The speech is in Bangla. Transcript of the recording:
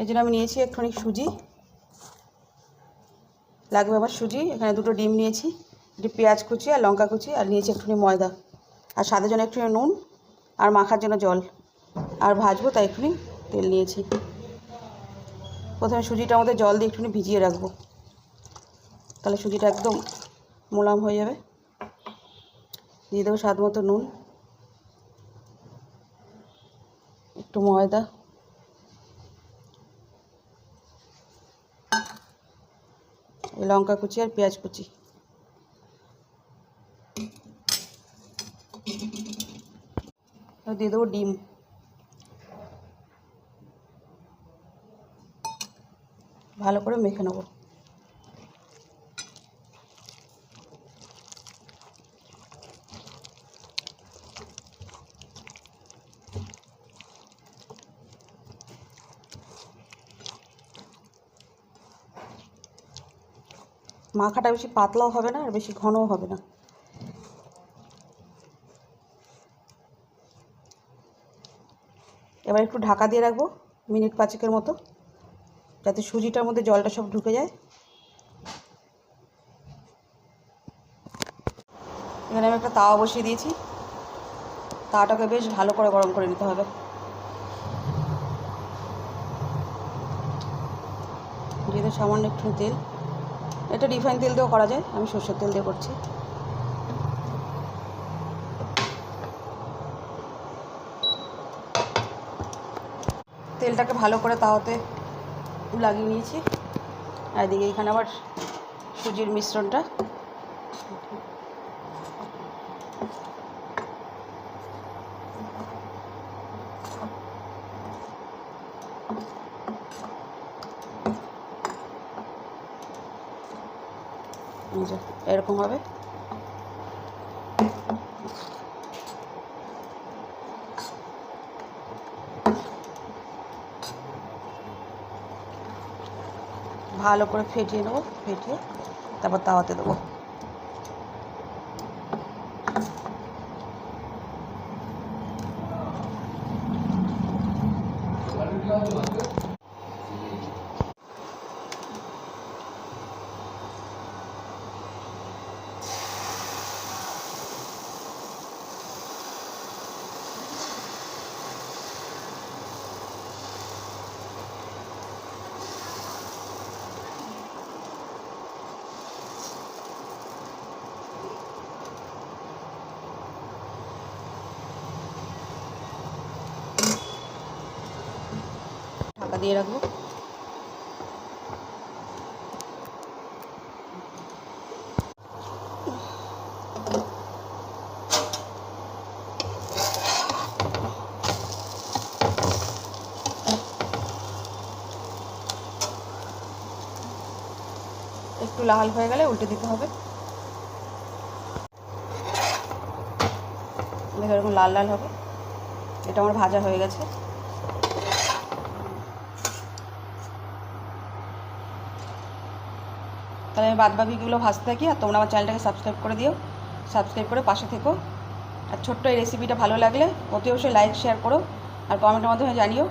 এই জন্য আমি নিয়েছি একটুখানি সুজি। লাগবে আমার সুজি, এখানে দুটো ডিম নিয়েছি একটু পেঁয়াজ কুচি আর লঙ্কা কুচি, আর নিয়েছি একটুখানি ময়দা। আর স্বাদের জন্য একটুখানি নুন আর মাখার জন্য জল। আর ভাজবো তাই একটুখানি তেল নিয়েছি। প্রথমে সুজিটার মধ্যে জল দিয়ে একটুখানি ভিজিয়ে রাখব। তাহলে সুজিটা একদম মোলাম হয়ে যাবে। দিয়ে দেবো স্বাদ মতো নুন, একটু ময়দা। লঙ্কা কুচি আর পেঁয়াজ কুচি এবার দিয়ে দেবো ডিম ভালো করে মেখে নেব মাখাটা বেশি পাতলাও হবে না আর বেশি ঘনও হবে না। এবার একটু ঢাকা দিয়ে রাখব মিনিট পাঁচেকের মতো, যাতে সুজিটার মধ্যে জলটা সব ঢুকে যায়। এখানে আমি একটা তাওয়া বসিয়ে দিয়েছি। তাওয়াটাকে বেশ ভালো করে গরম করে নিতে হবে। দিয়ে সামান্য একটু তেল। এটা রিফাইন তেল দিয়েও করা যায়, আমি সর্ষের তেল দিয়ে করছি। তেলটাকে ভালো করে তাওয়াতে লাগিয়ে নিয়েছি। এদিকে এখানে আবার সুজির মিশ্রণটা। এরকম হবে? ভালো করে ফেটিয়ে নেব ফেটিয়ে তারপর তাওয়াতে দেবো। ঢাকা দিয়ে রাখব। একটু লাল হয়ে গেলে উল্টে দিতে হবে। দেখো এরকম লাল লাল হবে। এটা আমার ভাজা হয়ে গেছে। তাহলে আমি বাদবাকিগুলো ভাজতে থাকি আর তোমরা আমার চ্যানেলটাকে সাবস্ক্রাইব করে দিও। সাবস্ক্রাইব করে পাশে থেকো। আর ছোট্ট এই রেসিপিটা ভালো লাগলে অতি অবশ্যই লাইক শেয়ার করো। আর কমেন্টের মাধ্যমে জানিও।